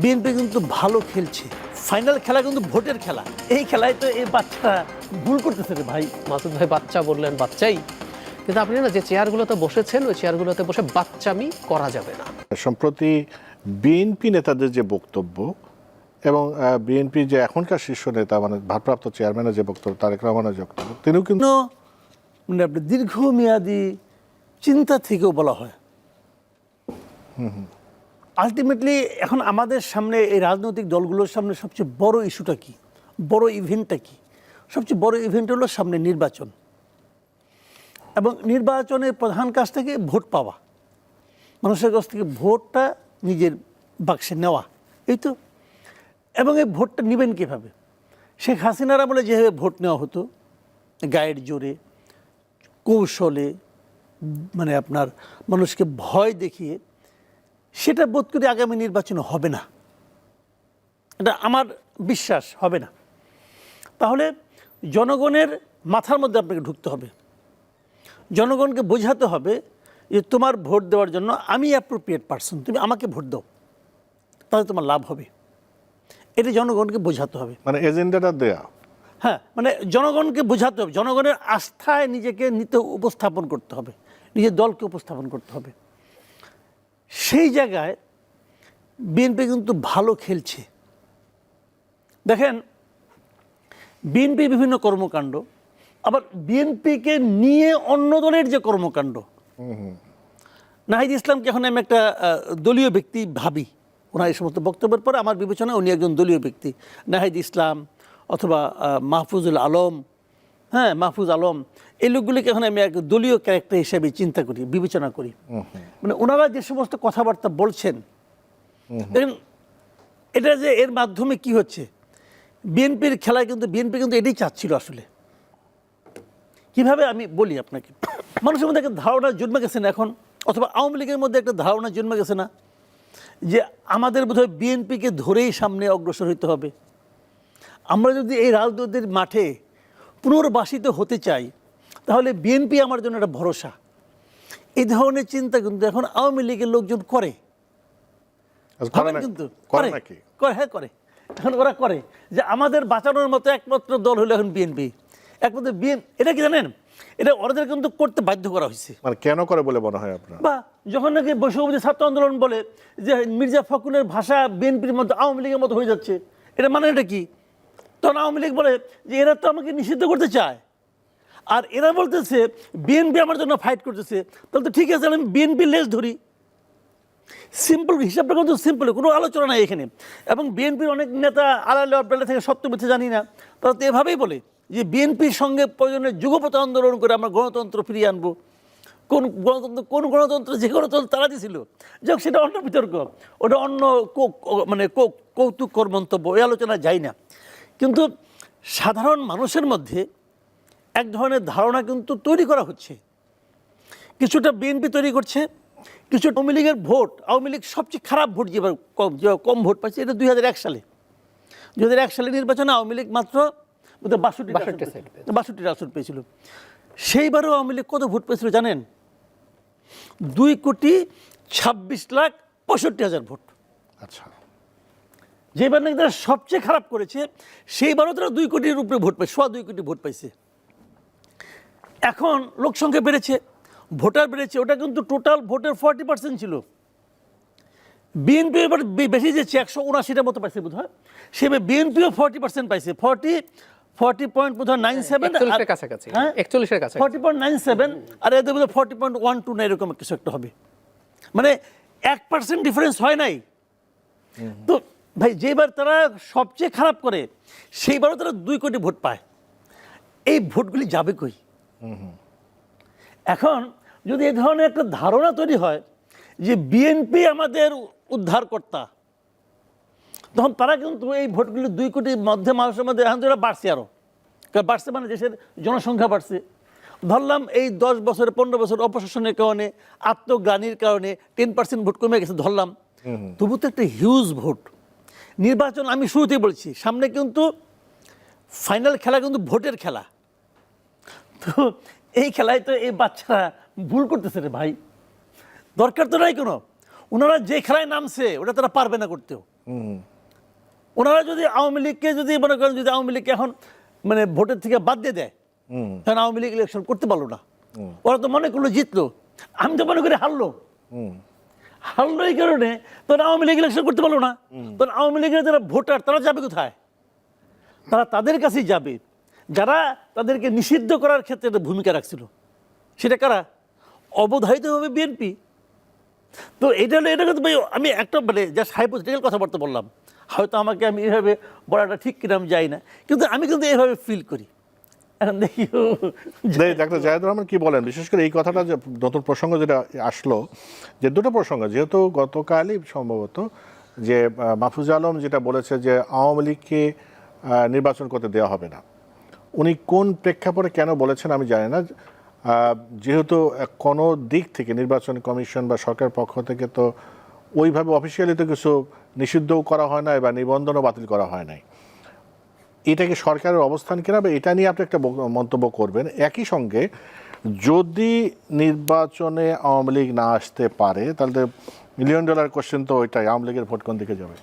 BNP কিন্তু ভালো খেলছে। ফাইনাল খেলা কিন্তু ভোটের খেলা। এই খেলায় তো এই বাচ্চারা ভুল করতেছে রে ভাই। মাসুদ ভাই বাচ্চা বললেন বাচ্চাই। কিন্তু আপনি না যে চেয়ারগুলোতে বসেছেন ওই চেয়ারগুলোতে বসে বাচ্চামি করা যাবে না। সম্প্রতি বিএনপি নেতাদের যে বক্তব্য এবং বিএনপি যে এখনকার শীর্ষ নেতা মানে ভারপ্রাপ্ত চেয়ারম্যানের যে বক্তব্য তারেক রহমানের যে বক্তব্য তিনিও কিন্তু কোনো মানে আপনার দীর্ঘমেয়াদী চিন্তা থেকেও বলা হয়। আলটিমেটলি এখন আমাদের সামনে এই রাজনৈতিক দলগুলোর সামনে সবচেয়ে বড় ইস্যুটা কি? বড় ইভেন্টটা কি? সবচেয়ে বড় ইভেন্ট হলো সামনে নির্বাচন। এবং নির্বাচনের প্রধান কাজ থেকে ভোট পাওয়া। মানুষের কাছ থেকে ভোটটা নিজের বাক্সে নেওয়া। এই তো? এবং এই ভোটটা নেবেন কীভাবে? শেখ হাসিনার আমলে যেভাবে ভোট নেওয়া হতো, গায়ের জোরে, কৌশলে মানে আপনার মানুষকে ভয় দেখিয়ে সেটা বোধ করি আগামী নির্বাচনে হবে না। এটা আমার বিশ্বাস হবে না। তাহলে জনগণের মাথার মধ্যে আপনাকে ঢুকতে হবে। জনগণকে বোঝাতে হবে যে তোমার ভোট দেওয়ার জন্য আমি অ্যাপ্রোপ্রিয়েট পারসন তুমি আমাকে ভোট দাও তাহলে তোমার লাভ হবে। এটা জনগণকে বোঝাতে হবে। মানে এজেন্ডাটা দেয়া। হ্যাঁ মানে জনগণকে বোঝাতে হবে। জনগণের আস্থায় নিজেকে নিতে উপস্থাপন করতে হবে নিজের দলকে উপস্থাপন করতে হবে। সেই জায়গায় বিএনপি কিন্তু ভালো খেলছে। দেখেন, বিএনপি বিভিন্ন কর্মকাণ্ড, আবার বিএনপিকে নিয়ে অন্য দলের যে কর্মকাণ্ড। নাহিদ ইসলামকে এখন আমি একটা দলীয় ব্যক্তি ভাবি। ওনার এই সমস্ত বক্তব্যের পরে আমার বিবেচনায় উনি একজন দলীয় ব্যক্তি। নাহিদ ইসলাম অথবা মাহফুজুল আলম হ্যাঁ মাহফুজ আলম এই লোকগুলিকে এখন আমি এক দলীয় ক্যারেক্টার হিসেবে চিন্তা করি বিবেচনা করি। মানে ওনারা যে সমস্ত কথাবার্তা বলছেন এটা যে এর মাধ্যমে কি হচ্ছে বিএনপির খেলায় কিন্তু বিএনপি কিন্তু এটাই চাচ্ছিল আসলে। কীভাবে আমি বলি আপনাকে মানুষের মধ্যে একটা ধারণা জন্মে গেছে না এখন অথবা আওয়ামী লীগের মধ্যে একটা ধারণা জন্মে গেছে না যে আমাদের বোধহয় বিএনপিকে ধরেই সামনে অগ্রসর হতে হবে। আমরা যদি এই রাজনৈতিক মাঠে পুনর্বাসিত হতে চাই তাহলে বিএনপি আমার জন্য একটা ভরসা। এই ধরনের চিন্তা কিন্তু এখন আওয়ামী লীগের লোকজন করে। না- কিন্তু করে করে। হ্যাঁ করে। এখন ওরা করে যে আমাদের বাঁচানোর মতো একমাত্র দল হলো এখন বিএনপি একমাত্র বিএন এটা কি জানেন? এটা ওদের কিন্তু করতে বাধ্য করা হয়েছে। মানে কেন করে বলে মনে হয় আপনার? বা যখন নাকি বৈষম্য ছাত্র আন্দোলন বলে যে মির্জা ফখরুলের ভাষা বিএনপির মতো আওয়ামী লীগের মতো হয়ে যাচ্ছে এটা মানে এটা কি? তখন আওয়ামী লীগ বলে যে এরা তো আমাকে নিষিদ্ধ করতে চায়। আর এরা বলতেছে, বিএনপি আমার জন্য ফাইট করতেছে। তাহলে তো ঠিক আছে, আমি বিএনপি লেজ ধরি। সিম্পল হিসাবটা কিন্তু সিম্পল কোনো আলোচনা নাই এখানে। এবং বিএনপির অনেক নেতা আড়ালে অব্দালে থেকে সত্য মিথ্যে জানি না। তারা তো এভাবেই বলে যে বিএনপির সঙ্গে প্রয়োজনে যুগপথ আন্দোলন করে আমরা গণতন্ত্র ফিরিয়ে আনব। কোন গণতন্ত্র কোন গণতন্ত্র যে গণতন্ত্র তারা দিছিল। যাক, সেটা অন্য বিতর্ক। ওটা অন্য মানে কৌ- কৌতুককর মন্তব্য, এই আলোচনা যায় না। কিন্তু সাধারণ মানুষের মধ্যে এক ধরনের ধারণা কিন্তু তৈরি করা হচ্ছে। কিছুটা বিএনপি তৈরি করছে কিছু আওয়ামী লীগের ভোট আওয়ামী লীগ সবচেয়ে খারাপ ভোট যেবার কম যে কম ভোট পাচ্ছে এটা দুই হাজার এক সালে। দুই হাজার এক সালে নির্বাচনে আওয়ামী লীগ মাত্র বাষট্টি 62 seat বাষট্টি আসন পেয়েছিল। সেইবারও আওয়ামী লীগ কত ভোট পেয়েছিল জানেন? দুই কোটি ছাব্বিশ লাখ পঁয়ষট্টি হাজার ভোট। আচ্ছা। যেবার নাকি তারা সবচেয়ে খারাপ করেছে সেইবারও তারা দুই কোটির উপরে ভোট পায় সোয়া দুই কোটি ভোট পাইছে। এখন লোকসংখ্যা বেড়েছে ভোটার বেড়েছে ওটা কিন্তু টোটাল ভোটের ফর্টি পার্সেন্ট ছিল। বিএনপি এবার বেশি যেছে একশো উনাশিটার মতো পাইছে বোধ হয় সেভাবে বিএনপিও ফর্টি পার্সেন্ট পাইছে ফর্টি ফর্টি পয়েন্ট বোধ হয় নাইন সেভেন 41 কাছাকাছি। 41 এর কাছাকাছি। ফর্টি পয়েন্ট নাইন সেভেন আর এদের বোধ ফর্টি পয়েন্ট ওয়ান টু না এরকম কিছু একটা হবে। মানে এক পার্সেন্ট ডিফারেন্স হয় নাই। তো ভাই যেবার তারা সবচেয়ে খারাপ করে সেইবারও তারা দুই কোটি ভোট পায়। এই ভোটগুলি যাবে কই? এখন যদি এ ধরনের একটা ধারণা তৈরি হয় যে বিএনপি আমাদের উদ্ধারকর্তা তখন তারা কিন্তু এই ভোটগুলি দুই কোটির মধ্যে মানুষের মধ্যে এখন এরা বাড়ছে আরও কারণ বাড়ছে মানে দেশের জনসংখ্যা বাড়ছে। ধরলাম এই দশ বছর পনেরো বছর অপশাসনের কারণে আত্মগ্লানির কারণে টেন পার্সেন্ট ভোট কমে গেছে ধরলাম। তবু তো একটা হিউজ ভোট। নির্বাচন আমি শুরুতেই বলছি সামনে কিন্তু ফাইনাল খেলা কিন্তু ভোটের খেলা। তো এই খেলায় তো এই বাচ্চারা ভুল করতেছে রে ভাই। দরকার তো নাই কোনো। ওনারা যে খেলায় নামছে ওটা তারা পারবে না করতেও। ওনারা যদি আওয়ামী লীগকে যদি মনে করেন যদি আওয়ামী লীগকে এখন মানে ভোটের থেকে বাদ দিয়ে দেয় তখন আওয়ামী লীগ ইলেকশন করতে পারল না। ওরা তো মনে করল জিতলো। আমি তো মনে করি হারলো। হারলো এই কারণে তখন আওয়ামী লীগ ইলেকশন করতে পারল না। তখন আওয়ামী লীগের যারা ভোটার তারা যাবে কোথায়? তারা তাদের কাছেই যাবে। যারা তাদেরকে নিষিদ্ধ করার ক্ষেত্রে একটা ভূমিকা রাখছিল সেটা কারা? অবধারিতভাবে বিএনপি তো এটা হলো এটা কিন্তু ভাই আমি একটা মানে জাস্ট হাইপোথেটিক্যাল কথাবার্তা বললাম। হয়তো আমাকে আমি এভাবে বলাটা ঠিক কিনা আমি যাই না। কিন্তু আমি কিন্তু এভাবে ফিল করি। ডাক্তার জাহেদুর রহমান কি বলেন? বিশেষ করে এই কথাটা যে নতুন প্রসঙ্গ যেটা আসলো, যে দুটো প্রসঙ্গ, যেহেতু গতকালই সম্ভবত যে মাহফুজ আলম যেটা বলেছে যে, আওয়ামী লীগকে নির্বাচন করতে দেওয়া হবে না। উনি কোন প্রেক্ষাপটে কেন বলেছেন আমি জানি না। যেহেতু কোনো দিক থেকে নির্বাচন কমিশন বা সরকার পক্ষ থেকে তো ওইভাবে অফিসিয়ালি তো কিছু নিষিদ্ধও করা হয় নাই বা নিবন্ধনও বাতিল করা হয় নাই। এটা কি সরকারের অবস্থান কিনা বা এটা নিয়ে আপনি একটা মন্তব্য করবেন। একই সঙ্গে যদি নির্বাচনে আওয়ামী লীগ না আসতে পারে তাহলে মিলিয়ন ডলার কোশ্চেন তো ওইটাই আওয়ামী লীগের ভোট কোন দিকে যাবে?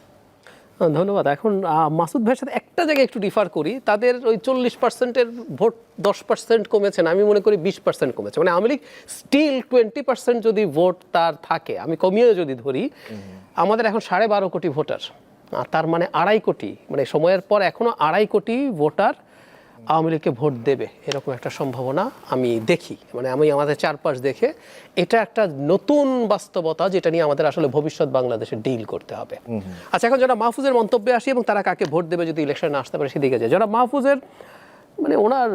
ধন্যবাদ। এখন মাসুদ ভাইয়ের সাথে একটা জায়গায় একটু ডিফার করি। তাদের ওই চল্লিশ পার্সেন্টের ভোট দশ পার্সেন্ট কমেছে না আমি মনে করি বিশ পার্সেন্ট কমেছে। মানে Awami League still twenty percent যদি ভোট তার থাকে আমি কমিয়ে যদি ধরি আমাদের এখন সাড়ে বারো কোটি ভোটার। তার মানে আড়াই কোটি মানে সময়ের পর এখনও আড়াই কোটি ভোটার আওয়ামী লীগকে ভোট দেবে এরকম একটা সম্ভাবনা আমি দেখি। মানে আমি আমাদের চারপাশ দেখে এটা একটা নতুন বাস্তবতা যেটা নিয়ে আমাদের আসলে ভবিষ্যৎ বাংলাদেশে ডিল করতে হবে। আচ্ছা এখন যারা মাহফুজের মন্তব্যে আসি এবং তারা কাকে ভোট দেবে যদি ইলেকশনে আসতে পারে সেদিকে যায় যারা মাহফুজের মানে ওনার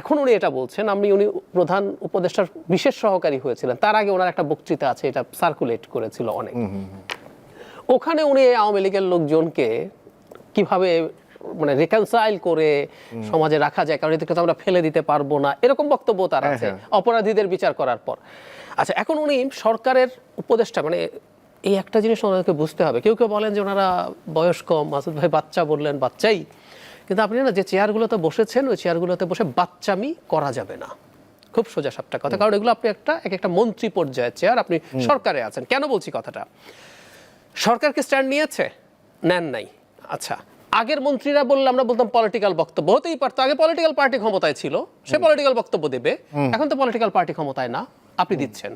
এখন উনি এটা বলছেন আমি উনি প্রধান উপদেষ্টার বিশেষ সহকারী হয়েছিলেন। তার আগে ওনার একটা বক্তৃতা আছে এটা সার্কুলেট করেছিল অনেক। ওখানে উনি এই আওয়ামী লীগের লোকজনকে কীভাবে মানে রিকনসাইল করে সমাজে রাখা যায় কারণ এদেরকে তো আমরা ফেলে দিতে পারব না এরকম বক্তব্য তার হ্যাঁ, আছে। হ্যাঁ। অপরাধীদের বিচার করার পর। আচ্ছা এখন উনি সরকারের উপদেষ্টা মানে এই একটা জিনিস ওনাদেরকে বুঝতে হবে। কেউ কেউ বলেন যে ওনারা বয়স কম মাসুদ ভাই বাচ্চা বললেন বাচ্চাই। কিন্তু আপনি না যে চেয়ারগুলোতে বসেছেন ওই চেয়ারগুলোতে বসে বাচ্চামি করা যাবে না। খুব সোজা সাপটা কথা কারণ এগুলো আপনি একটা এক একটা মন্ত্রী পর্যায়ের চেয়ার আপনি সরকারে আছেন। কেন বলছি কথাটা? সরকারকে স্ট্যান্ড নিয়েছে? নেন নাই। আচ্ছা আগের মন্ত্রীরা বললে আমরা বলতাম পলিটিক্যাল বক্তব্য হতেই পারতো। আগে পলিটিক্যাল পার্টি ক্ষমতায় ছিল সে পলিটিক্যাল বক্তব্য দেবে। এখন তো পলিটিক্যাল পার্টি ক্ষমতায় না। আপনি দিচ্ছেন।